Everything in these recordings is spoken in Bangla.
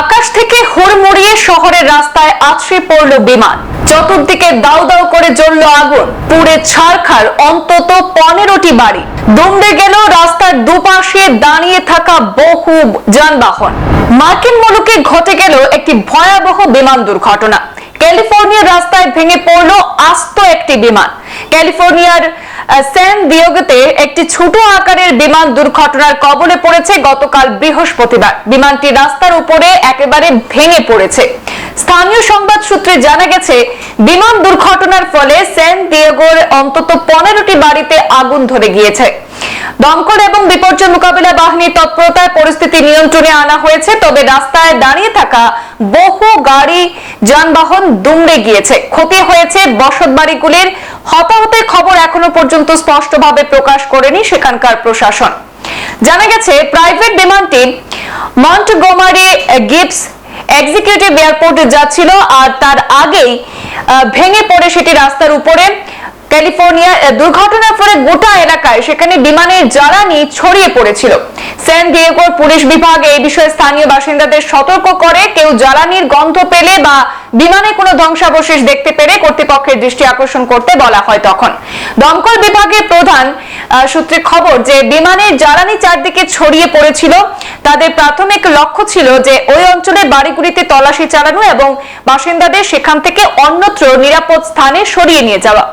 আকাশ থেকে হুড়মুড়িয়ে শহরের রাস্তায় আছড়ে পড়ল বিমান। চতুর্দিকে দাউ দাউ করে জ্বলল আগুন। পুড়ে ছারখার অন্তত পনেরোটি বাড়ি। দুমড়ে গেল রাস্তার দুপাশে দাঁড়িয়ে থাকা বহু যানবাহন। মার্কিন মুলুকে ঘটে গেল একটি ভয়াবহ বিমান দুর্ঘটনা। ক্যালিফোর্নিয়ার রাস্তায় ভেঙে পড়ল আস্ত একটি বিমান। ক্যালিফোর্নিয়ার স্যান দিয়েগোতে একটি ছোট আকারের বিমান দুর্ঘটনার কবলে পড়েছে। গতকাল বৃহস্পতিবার বিমানটি রাস্তার উপরে একেবারে ভেঙে পড়েছে। স্থানীয় সংবাদ সূত্রে জানা গেছে, বিমান দুর্ঘটনার ফলে স্যান দিয়েগোর অন্তত পনেরোটি বাড়িতে আগুন ধরে গিয়েছে। দমকল এবং বিপর্যয় মোকাবিলা বাহিনীর তৎপরতায় পরিস্থিতি নিয়ন্ত্রণে আনা হয়েছে, তবে রাস্তায় দাঁড়িয়ে থাকা বহু গাড়ি, যানবাহন দুমড়ে গিয়েছে। ক্ষতি হয়েছে বসত বাড়িগুলির হতাহতের খবর এখনও পর্যন্ত স্পষ্টভাবে প্রকাশ করেনি সেখানকার প্রশাসন। জানা গেছে, প্রাইভেট বিমানটি মন্টগোমারি গিপস এক্সিকিউটিভ এয়ারপোর্টে যাচ্ছিল আর তার আগেই ভেঙে পড়ে সেটি রাস্তার উপরে। ক্যালিফোর্নিয়া দুর্ঘটনার ফলে গোটা এলাকায় সেখানে বিমানের জ্বালানি ছড়িয়ে পড়েছিল। স্যান ডিয়েগোর পুলিশ বিভাগ এই বিষয়ে স্থানীয় বাসিন্দাদের সতর্ক করে, কেউ জ্বালানির গন্ধ পেলে বা বিমানে কোনো ধ্বংসাবশেষ দেখতে পেরে কর্তৃপক্ষের দৃষ্টি আকর্ষণ করতে বলা হয় তখন। দমকল বিভাগের প্রধান সূত্রে খবর যে বিমানের জ্বালানি চারদিকে ছড়িয়ে পড়েছিল, তাদের প্রাথমিক লক্ষ্য ছিল যে ওই অঞ্চলের বাড়িগুলিতে তল্লাশি চালানো এবং বাসিন্দাদের সেখান থেকে অন্যত্র নিরাপদ স্থানে সরিয়ে নিয়ে যাওয়া।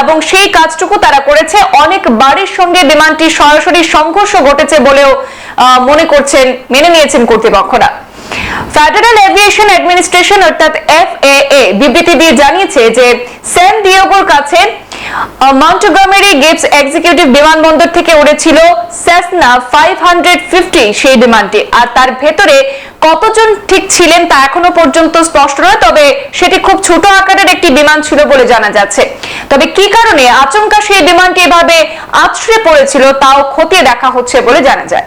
এবং সেই কাজটুকু তারা করেছে। অনেক বাড়ির সঙ্গে বিমানটি সরাসরি সংঘর্ষ ঘটেছে বলেও মনে করছেন, মেনে নিয়েছেন কর্তৃপক্ষরা। ফেডারেল এভিয়েশন অ্যাডমিনিস্ট্রেশন অর্থাৎ এফএএ বিবৃতি দিয়ে জানিয়েছে যে স্যান ডিয়েগোর কাছে মন্টগমেরি গেটস এক্সিকিউটিভ বিমানবন্দর থেকে উড়েছিল সেসনা ফাইভ হান্ড্রেড ফিফটি সেই বিমানটি। আর তার ভেতরে কতজন ঠিক ছিলেন তা এখনও পর্যন্ত স্পষ্ট নয়, তবে সেটি খুব ছোট আকারের একটি বিমান ছিল বলে জানা যাচ্ছে। তবে কি কারণে আচমকা সেই বিমানটি এভাবে আছড়ে পড়েছিল, তাও খতিয়ে দেখা হচ্ছে বলে জানা যায়।